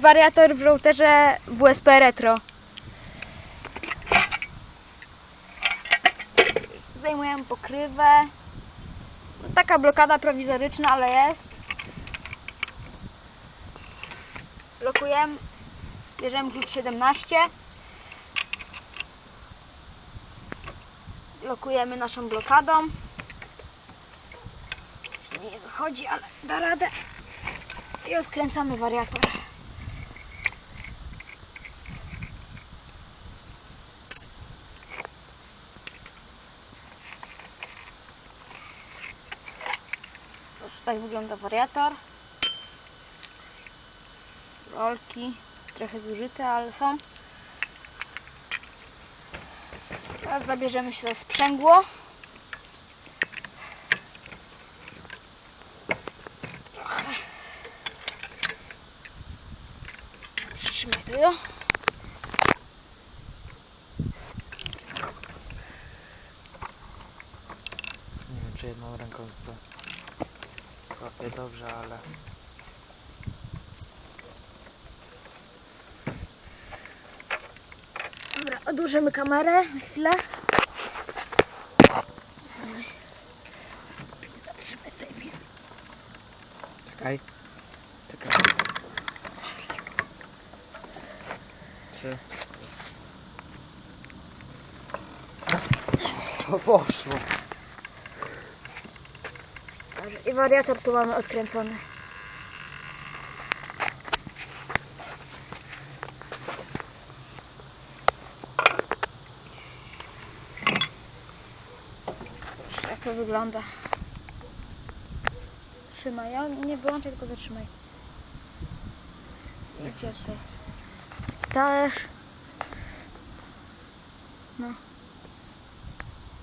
wariator w routerze WSP Retro. Zdejmujemy pokrywę. No, taka blokada prowizoryczna, ale jest. Lokujemy. Bierzemy klucz 17. Lokujemy naszą blokadą. Nie wychodzi, ale da radę. I odkręcamy wariator. Tak wygląda wariator. Rolki trochę zużyte, ale są. Teraz zabierzemy się za sprzęgło. Trochę. Przytrzymaj to jo. Nie wiem, czy jedną ręką to złapię dobrze, ale... Dobra, odłożymy kamerę na chwilę. Zatrzymaj zajebisty. Czekaj. Czekaj. Trzy. O, poszło. Dobrze, i wariator tu mamy odkręcony. Jak to wygląda? Trzymaj, ja nie wyłączaj, tylko zatrzymaj. Wiecie, tutaj. Talerz. No.